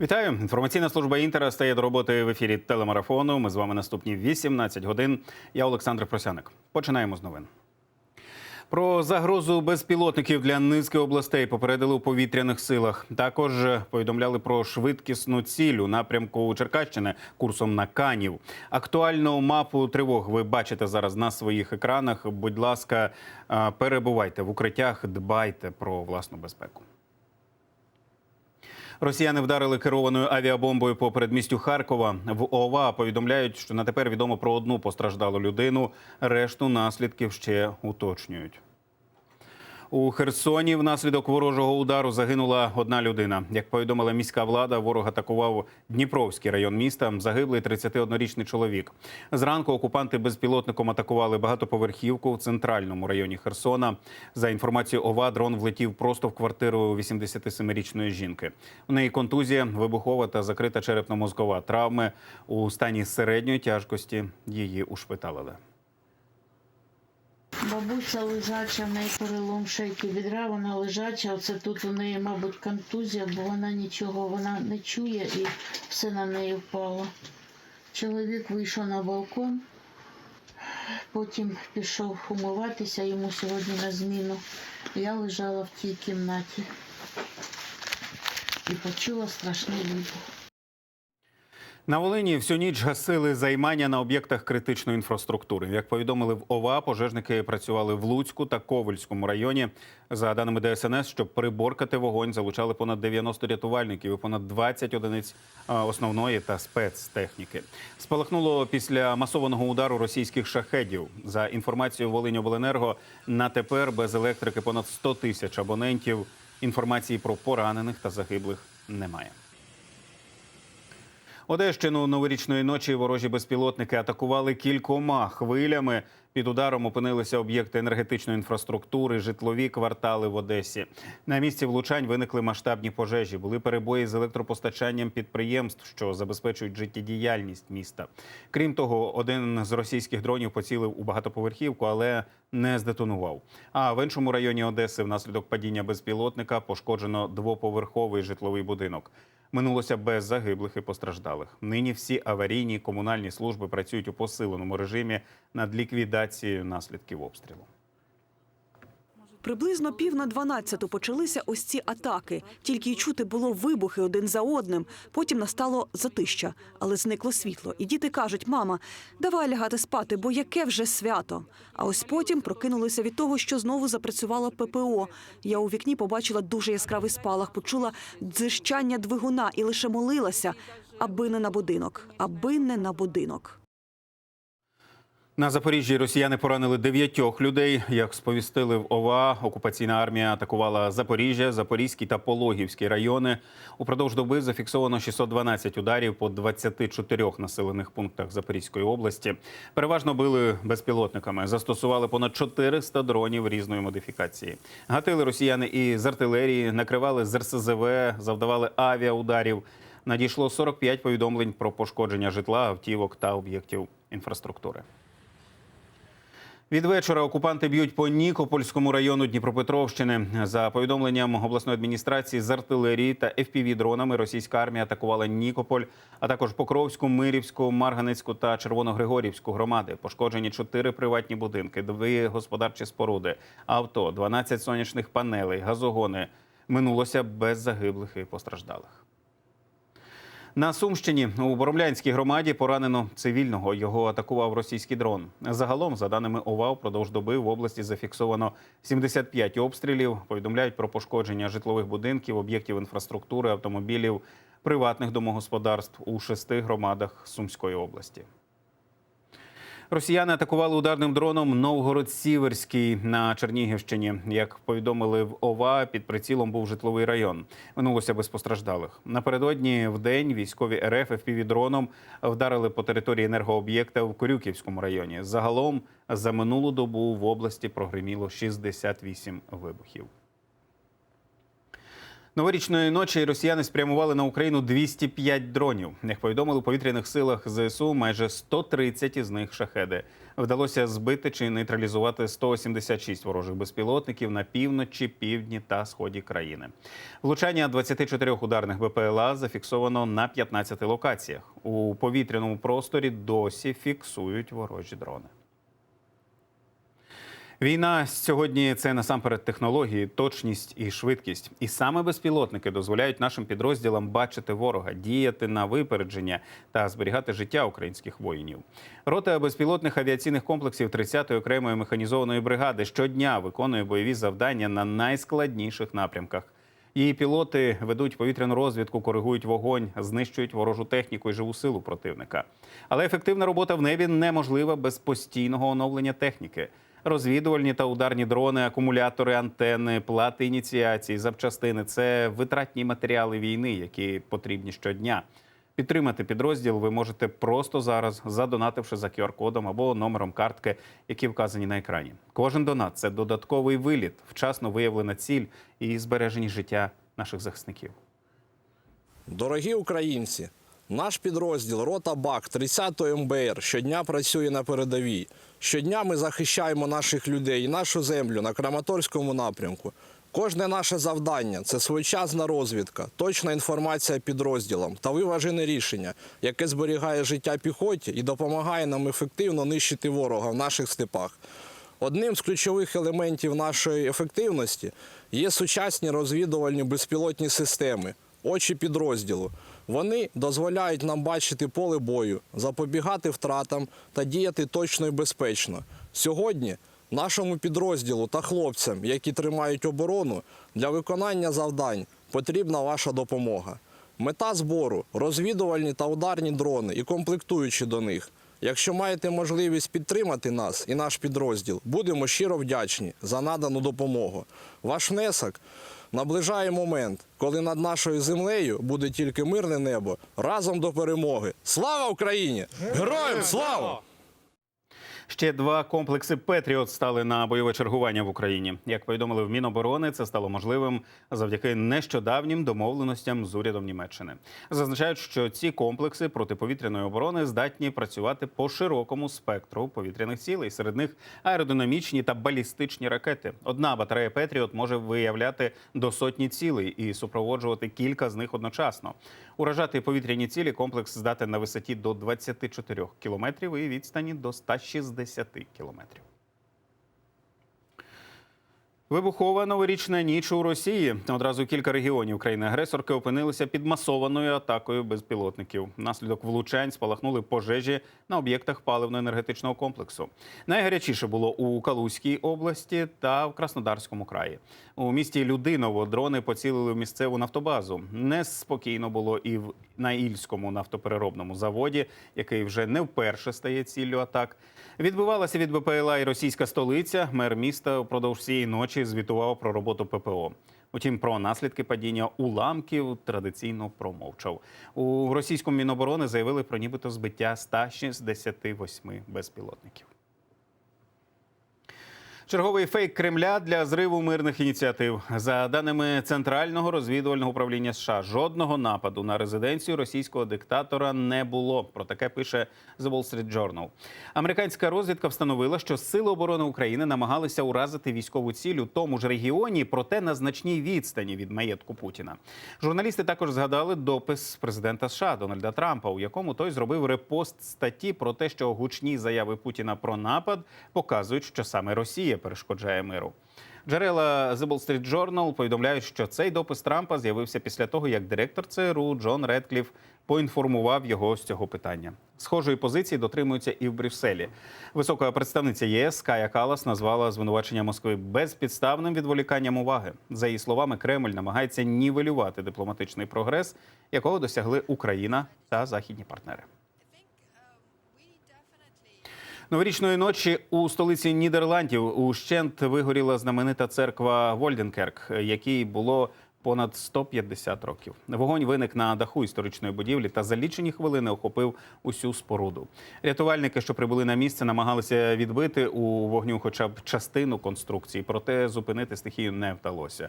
Вітаю! Інформаційна служба Інтера стає до роботи в ефірі телемарафону. Ми з вами наступні 18 годин. Я Олександр Просяник. Починаємо з новин. Про загрозу безпілотників для низки областей попередили у повітряних силах. Також повідомляли про швидкісну ціль у напрямку Черкащини курсом на Канів. Актуальну мапу тривог ви бачите зараз на своїх екранах. Будь ласка, е, перебувайте в укриттях, дбайте про власну безпеку. Росіяни вдарили керованою авіабомбою по передмістю Харкова. В ОВА повідомляють, що на тепер відомо про одну постраждалу людину. Решту наслідків ще уточнюють. У Херсоні внаслідок ворожого удару загинула одна людина. Як повідомила міська влада, ворог атакував Дніпровський район міста. Загиблий 31-річний чоловік. Зранку окупанти безпілотником атакували багатоповерхівку в центральному районі Херсона. За інформацією ОВА, дрон влетів просто в квартиру 87-річної жінки. У неї контузія, вибухова та закрита черепно-мозкова травми. У стані середньої тяжкості її ушпиталили. Бабуся лежача, в неї перелом шейки відра, вона лежача. Оце тут у неї, мабуть, контузія, бо вона нічого вона не чує і все на неї впало. Чоловік вийшов на балкон, потім пішов умиватися йому сьогодні на зміну. Я лежала в тій кімнаті і почула страшний вибух. На Волині всю ніч гасили займання на об'єктах критичної інфраструктури. Як повідомили в ОВА, пожежники працювали в Луцьку та Ковальському районі. За даними ДСНС, щоб приборкати вогонь, залучали понад 90 рятувальників і понад 20 одиниць основної та спецтехніки. Спалахнуло після масованого удару російських шахедів. За інформацією Волиньобленерго, на тепер без електрики понад 100 тисяч абонентів. Інформації про поранених та загиблих немає. Одещину новорічної ночі ворожі безпілотники атакували кількома хвилями. Під ударом опинилися об'єкти енергетичної інфраструктури, житлові квартали в Одесі. На місці влучань виникли масштабні пожежі. Були перебої з електропостачанням підприємств, що забезпечують життєдіяльність міста. Крім того, один з російських дронів поцілив у багатоповерхівку, але не здетонував. А в іншому районі Одеси внаслідок падіння безпілотника пошкоджено двоповерховий житловий будинок. Минулося без загиблих і постраждалих. Нині всі аварійні комунальні служби працюють у посиленому режимі над ліквідацією наслідків обстрілу. Приблизно пів на дванадцяту почалися ось ці атаки. Тільки й чути було вибухи один за одним. Потім настало затища, але зникло світло. І діти кажуть: мама, давай лягати спати, бо яке вже свято. А ось потім прокинулися від того, що знову запрацювало ППО. Я у вікні побачила дуже яскравий спалах, почула дзижчання двигуна і лише молилася, аби не на будинок, аби не на будинок. На Запоріжжі росіяни поранили дев'ятьох людей. Як сповістили в ОВА, окупаційна армія атакувала Запоріжжя, Запорізький та Пологівський райони. Упродовж доби зафіксовано 612 ударів по 24 населених пунктах Запорізької області. Переважно били безпілотниками. Застосували понад 400 дронів різної модифікації. Гатили росіяни і з артилерії, накривали з РСЗВ, завдавали авіаударів. Надійшло 45 повідомлень про пошкодження житла, автівок та об'єктів інфраструктури. Від вечора окупанти б'ють по Нікопольському району Дніпропетровщини. За повідомленням обласної адміністрації з артилерії та fpv дронами російська армія атакувала Нікополь, а також Покровську, Мирівську, Марганецьку та Червоногригорівську громади. Пошкоджені чотири приватні будинки, дві господарчі споруди, авто, 12 сонячних панелей, газогони. Минулося без загиблих і постраждалих. На Сумщині у Боромлянській громаді поранено цивільного. Його атакував російський дрон. Загалом, за даними ОВА, впродовж доби в області зафіксовано 75 обстрілів. Повідомляють про пошкодження житлових будинків, об'єктів інфраструктури, автомобілів, приватних домогосподарств у шести громадах Сумської області. Росіяни атакували ударним дроном Новгород-Сіверський на Чернігівщині. Як повідомили в ОВА, під прицілом був житловий район. Минулося без постраждалих. Напередодні в день військові РФ FPV-дроном вдарили по території енергооб'єкта в Корюківському районі. Загалом за минулу добу в області прогреміло 68 вибухів. Новорічної ночі росіяни спрямували на Україну 205 дронів. Як повідомили у повітряних силах ЗСУ, майже 130 із них шахеди. Вдалося збити чи нейтралізувати 176 ворожих безпілотників на півночі, півдні та сході країни. Влучання 24 ударних БПЛА зафіксовано на 15 локаціях. У повітряному просторі досі фіксують ворожі дрони. Війна сьогодні це насамперед технології, точність і швидкість. І саме безпілотники дозволяють нашим підрозділам бачити ворога, діяти на випередження та зберігати життя українських воїнів. Рота безпілотних авіаційних комплексів 30-ї окремої механізованої бригади щодня виконує бойові завдання на найскладніших напрямках. Її пілоти ведуть повітряну розвідку, коригують вогонь, знищують ворожу техніку і живу силу противника. Але ефективна робота в небі неможлива без постійного оновлення техніки. Розвідувальні та ударні дрони, акумулятори, антени, плати ініціації, запчастини це витратні матеріали війни, які потрібні щодня. Підтримати підрозділ ви можете просто зараз, задонативши за QR-кодом або номером картки, які вказані на екрані. Кожен донат це додатковий виліт, вчасно виявлена ціль і збережені життя наших захисників. Дорогі українці, наш підрозділ Рота Бак 30-ї МБР щодня працює на передовій. Щодня ми захищаємо наших людей і нашу землю на Краматорському напрямку. Кожне наше завдання це своєчасна розвідка, точна інформація підрозділам та виважене рішення, яке зберігає життя піхоті і допомагає нам ефективно нищити ворога в наших степах. Одним з ключових елементів нашої ефективності є сучасні розвідувальні безпілотні системи, очі підрозділу. Вони дозволяють нам бачити поле бою, запобігати втратам та діяти точно і безпечно. Сьогодні нашому підрозділу та хлопцям, які тримають оборону, для виконання завдань потрібна ваша допомога. Мета збору розвідувальні та ударні дрони і комплектуючі до них. Якщо маєте можливість підтримати нас і наш підрозділ, будемо щиро вдячні за надану допомогу. Ваш внесок наближає момент, коли над нашою землею буде тільки мирне небо разом до перемоги. Слава Україні! Героям слава! Ще два комплекси Петріот стали на бойове чергування в Україні. Як повідомили в Міноборони, це стало можливим завдяки нещодавнім домовленостям з урядом Німеччини. Зазначають, що ці комплекси протиповітряної оборони здатні працювати по широкому спектру повітряних цілей. Серед них аеродинамічні та балістичні ракети. Одна батарея Петріот може виявляти до сотні цілей і супроводжувати кілька з них одночасно. Уражати повітряні цілі комплекс здатен на висоті до 24 кілометрів і відстані до 160 кілометрів. Вибухова новорічна ніч у Росії. Одразу кілька регіонів країни-агресорки опинилися під масованою атакою безпілотників. Внаслідок влучань спалахнули пожежі на об'єктах паливно-енергетичного комплексу. Найгарячіше було у Калузькій області та в Краснодарському краї. У місті Людиново дрони поцілили в місцеву нафтобазу. Неспокійно було і в на Ільському нафтопереробному заводі, який вже не вперше стає ціллю атак. Відбивалася від БПЛА і російська столиця. Мер міста впродовж цієї ночі звітував про роботу ППО. Утім, про наслідки падіння уламків традиційно промовчав. У російському міноборони заявили про нібито збиття 168 безпілотників. Черговий фейк Кремля для зриву мирних ініціатив. За даними Центрального розвідувального управління США, жодного нападу на резиденцію російського диктатора не було. Про таке пише The Wall Street Journal. Американська розвідка встановила, що сили оборони України намагалися уразити військову ціль у тому ж регіоні, проте на значній відстані від маєтку Путіна. Журналісти також згадали допис президента США Дональда Трампа, у якому той зробив репост статті про те, що гучні заяви Путіна про напад показують, що саме Росія перешкоджає миру. Джерела The Wall Street Journal повідомляють, що цей допис Трампа з'явився після того, як директор ЦРУ Джон Редкліф поінформував його з цього питання. Схожої позиції дотримуються і в Брюсселі. Висока представниця ЄС Кая Калас назвала звинувачення Москви безпідставним відволіканням уваги. За її словами, Кремль намагається нівелювати дипломатичний прогрес, якого досягли Україна та західні партнери. Новорічної ночі у столиці Нідерландів ущент вигоріла знаменита церква Вольденкерк, якій було понад 150 років. Вогонь виник на даху історичної будівлі та за лічені хвилини охопив усю споруду. Рятувальники, що прибули на місце, намагалися відбити у вогню хоча б частину конструкції, проте зупинити стихію не вдалося.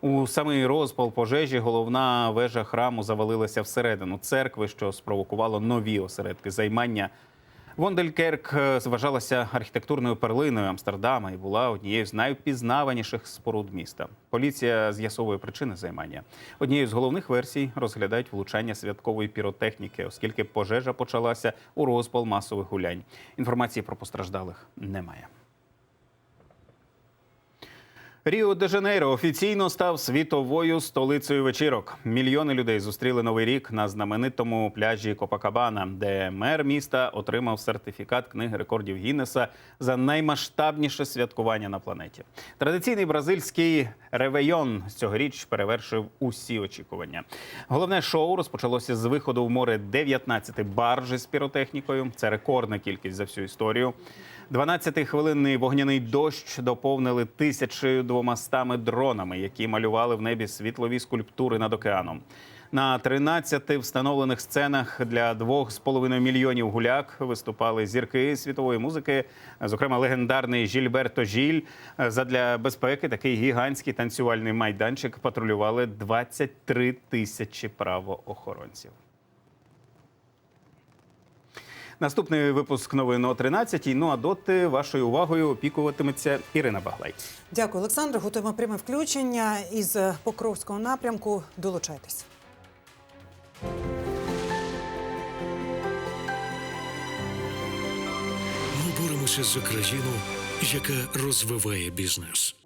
У самий розпал пожежі головна вежа храму завалилася всередину церкви, що спровокувало нові осередки займання. Вонделькерк зважалася вважалася архітектурною перлиною Амстердама і була однією з найвпізнаваніших споруд міста. Поліція з'ясовує причини займання. Однією з головних версій розглядають влучання святкової піротехніки, оскільки пожежа почалася у розпал масових гулянь. Інформації про постраждалих немає. Ріо де Жанейро офіційно став світовою столицею вечірок. Мільйони людей зустріли новий рік на знаменитому пляжі Копакабана, де мер міста отримав сертифікат книги рекордів Гіннеса за наймасштабніше святкування на планеті. Традиційний бразильський ревейон цьогоріч перевершив усі очікування. Головне шоу розпочалося з виходу в море 19 баржі з піротехнікою. Це рекордна кількість за всю історію. 12-хвилинний вогняний дощ доповнили 1200 дронами, які малювали в небі світлові скульптури над океаном. На 13 встановлених сценах для 2,5 мільйонів гуляк виступали зірки світової музики, зокрема легендарний Жільберто Жіль. Задля безпеки такий гігантський танцювальний майданчик патрулювали 23 тисячі правоохоронців. Наступний випуск новин о 13 Ну а доти вашою увагою опікуватиметься Ірина Баглай. Дякую, Олександр. Готуємо пряме включення із Покровського напрямку. Долучайтесь. Ми боремося за країну, яка розвиває бізнес.